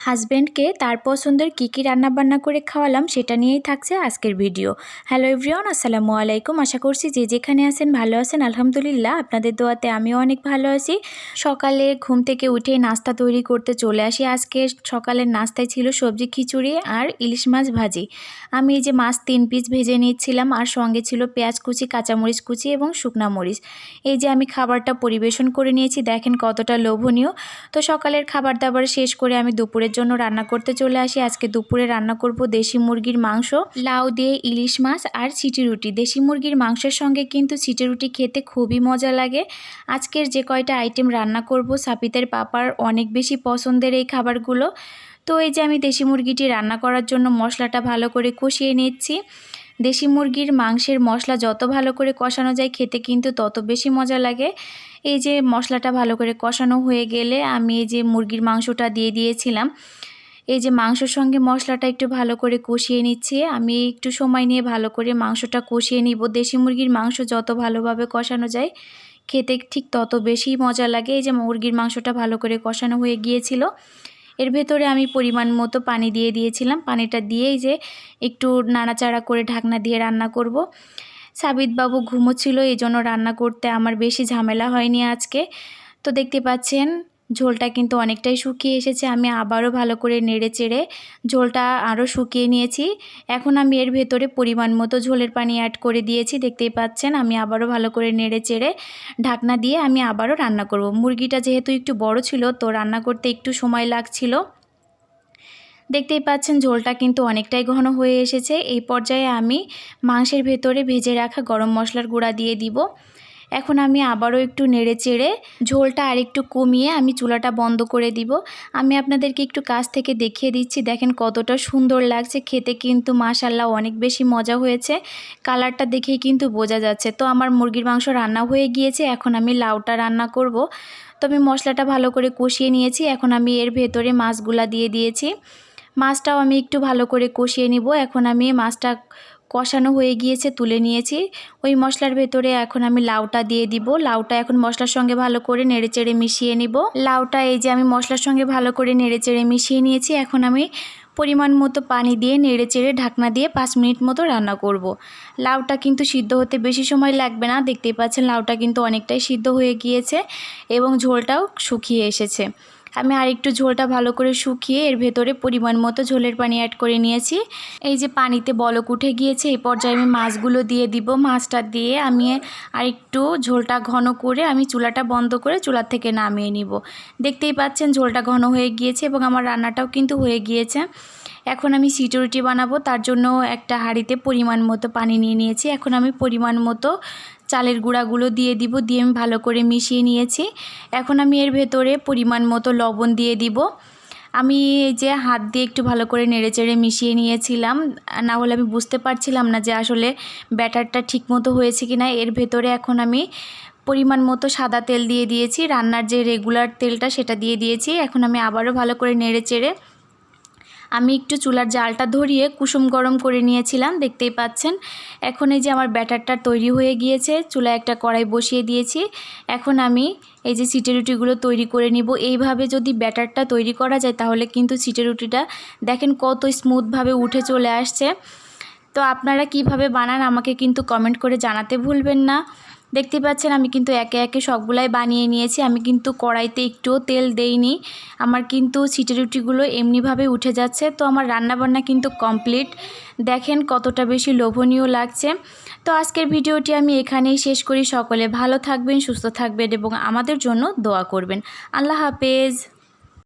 হাজব্যান্ডকে তার পছন্দের কী কী রান্নাবান্না করে খাওয়ালাম সেটা নিয়েই থাকছে আজকের ভিডিও। হ্যালো এভরিওয়ান আসসালামু আলাইকুম। আশা করছি যে যেখানে আছেন ভালো আছেন, আলহামদুলিল্লাহ। আপনাদের দোয়াতে আমিও অনেক ভালো আছি। সকালে ঘুম থেকে উঠে নাস্তা তৈরি করতে চলে আসি। আজকে সকালের নাস্তায় ছিল সবজি খিচুড়ি আর ইলিশ মাছ ভাজি। আমি এই যে মাছ তিন পিস ভেজে নিচ্ছিলাম আর সঙ্গে ছিল পেঁয়াজ কুচি, কাঁচামরিচ কুচি এবং শুকনা মরিচ। এই যে আমি খাবারটা পরিবেশন করে নিয়েছি, দেখেন কতটা লোভনীয়। তো সকালের খাবার দাবার শেষ করে আমি দুপুরে দুপুরের জন্য রান্না করতে চলে আসি। আজকে দুপুরে রান্না করব দেশি মুরগির মাংস, লাউ দিয়ে ইলিশ মাছ আর সিটি রুটি। দেশি মুরগির মাংসের সঙ্গে কিন্তু সিটি রুটি খেতে খুবই মজা লাগে। আজকের যে কয়টা আইটেম রান্না করব সাপিতের পাপার অনেক বেশি পছন্দের এই খাবারগুলো। তো এই যে আমি দেশি মুরগিটি রান্না করার জন্য মশলাটা ভালো করে কষিয়ে নিচ্ছি। দেশি মুরগির মাংসের মশলা যত ভালো করে কষানো যায় খেতে কিন্তু তত বেশি মজা লাগে। এই যে মশলাটা ভালো করে কষানো হয়ে গেলে আমি এই যে মুরগির মাংসটা দিয়ে দিয়েছিলাম। এই যে মাংসর সঙ্গে মশলাটা একটু ভালো করে কষিয়ে নিচ্ছি। আমি একটু সময় নিয়ে ভালো করে মাংসটা কষিয়ে নিব। দেশি মুরগির মাংস যত ভালোভাবে কষানো যায় খেতে ঠিক তত বেশি মজা লাগে। এই যে মুরগির মাংসটা ভালো করে কষানো হয়ে গিয়েছিল। এর ভেতরে আমি পরিমাণ মতো পানি দিয়ে দিয়েছিলাম পানিটা দিয়েই যে একটু নাড়াচাড়া করে ঢাকনা দিয়ে রান্না করব। সাবিতবাবু ঘুমোচ্ছিল এই জন্য রান্না করতে আমার বেশি ঝামেলা হয়নি আজকে তো দেখতে পাচ্ছেন ঝোলটা কিন্তু অনেকটাই শুকিয়ে এসেছে, আমি আবারও ভালো করে নেড়ে চেড়ে ঝোলটা আরও শুকিয়ে নিয়েছি। এখন আমি এর ভেতরে পরিমাণ মতো ঝোলের পানি অ্যাড করে দিয়েছি, দেখতেই পাচ্ছেন আমি আবারও ভালো করে নেড়ে চেড়ে ঢাকনা দিয়ে আমি আবারও রান্না করব। মুরগিটা যেহেতু একটু বড় ছিল, তো রান্না করতে একটু সময় লাগছিল। দেখতেই পাচ্ছেন ঝোলটা কিন্তু অনেকটাই ঘন হয়ে এসেছে। এই পর্যায়ে আমি মাংসের ভেতরে ভেজে রাখা গরম মশলার গুঁড়া দিয়ে দিব। এখন আমি আবারও একটু নেড়ে চেড়ে ঝোলটা আর একটু কমিয়ে আমি চুলাটা বন্ধ করে দিব। আমি আপনাদেরকে একটু কাছ থেকে দেখিয়ে দিচ্ছি, দেখেন কতটা সুন্দর লাগছে। খেতে কিন্তু মাশাল্লাহ অনেক বেশি মজা হয়েছে। কালারটা দেখেই কিন্তু বোঝা যাচ্ছে। তো আমার মুরগির মাংস রান্না হয়ে গিয়েছে, এখন আমি লাউটা রান্না করব। তো আমি মশলাটা ভালো করে কষিয়ে নিয়েছি, এখন আমি এর ভেতরে মাছগুলা দিয়ে দিয়েছি। মাছটাও আমি একটু ভালো করে কষিয়ে নিব। এখন আমি মাছটা কষানো হয়ে গিয়েছে, তুলে নিয়েছি। ওই মশলার ভেতরে এখন আমি লাউটা দিয়ে দিব। লাউটা এখন মশলার সঙ্গে ভালো করে নেড়েচেড়ে মিশিয়ে নিব। লাউটা এই যে আমি মশলার সঙ্গে ভালো করে নেড়েচেড়ে মিশিয়ে নিয়েছি, এখন আমি পরিমাণ মতো পানি দিয়ে নেড়ে চেড়ে ঢাকনা দিয়ে পাঁচ মিনিট মতো রান্না করব। লাউটা কিন্তু সিদ্ধ হতে বেশি সময় লাগবে না, দেখতেই পাচ্ছেন লাউটা কিন্তু অনেকটাই সিদ্ধ হয়ে গিয়েছে এবং ঝোলটাও শুকিয়ে এসেছে। আমি আরেকটু ঝোলটা ভালো করে শুকিয়ে এর ভেতরে পরিমাণ মতো ঝোলের পানি অ্যাড করে নিয়েছি। এই যে পানিতে বলক উঠে গিয়েছে এই পর্যায়ে আমি মাছগুলো দিয়ে দিব। মাছটা দিয়ে আমি আরেকটু ঝোলটা ঘন করে আমি চুলাটা বন্ধ করে চুলার থেকে নামিয়ে নিব। দেখতেই পাচ্ছেন ঝোলটা ঘন হয়ে গিয়েছে এবং আমার রান্নাটাও কিন্তু হয়ে গিয়েছে। এখন আমি সিটো রুটি বানাবো, তার জন্য একটা হাঁড়িতে পরিমাণ মতো পানি নিয়ে নিয়েছি। এখন আমি পরিমাণ মতো চালের গুঁড়াগুলো দিয়ে দিব, দিয়ে আমি ভালো করে মিশিয়ে নিয়েছি। এখন আমি এর ভেতরে পরিমাণ মতো লবণ দিয়ে দিব। আমি এই যে হাত দিয়ে একটু ভালো করে নেড়েচেড়ে মিশিয়ে নিয়েছিলাম। না হলে আমি বুঝতে পারছিলাম না যে আসলে ব্যাটারটা ঠিক মতো হয়েছে কি না এর ভেতরে এখন আমি পরিমাণ মতো সাদা তেল দিয়ে দিয়েছি। রান্নার যে রেগুলার তেলটা সেটা দিয়ে দিয়েছি। এখন আমি আবারও ভালো করে নেড়ে চেড়ে আমি একটু চুলার জালটা ধরিয়ে কুসুম গরম করে নিয়েছিলাম, দেখতেই পাচ্ছেন। এখন এই যে আমার ব্যাটারটা তৈরি হয়ে গিয়েছে, চুলায় একটা কড়াই বসিয়ে দিয়েছি। এখন আমি এই যে সিটে রুটিগুলো তৈরি করে নিব। এইভাবে যদি ব্যাটারটা তৈরি করা যায়, তাহলে কিন্তু সিটে রুটিটা দেখেন কত স্মুথভাবে উঠে চলে আসছে। তো আপনারা কীভাবে বানান, আমাকে কিন্তু কমেন্ট করে জানাতে ভুলবেন না। দেখতে পাচ্ছেন, আমি কিন্তু একে একে সবগুলাই বানিয়ে নিয়েছি। আমি কিন্তু কড়াইতে একটুও তেল দেইনি। আমার কিন্তু রুটিগুলো এমনিভাবে উঠে যাচ্ছে। তো আমার রান্নাবান্না কিন্তু কমপ্লিট। দেখেন কতটা বেশি লোভনীয় লাগছে। তো আজকের ভিডিওটি আমি এখানেই শেষ করি। সকলে ভালো থাকবেন, সুস্থ থাকবেন এবং আমাদের জন্য দোয়া করবেন। আল্লাহ হাফেজ।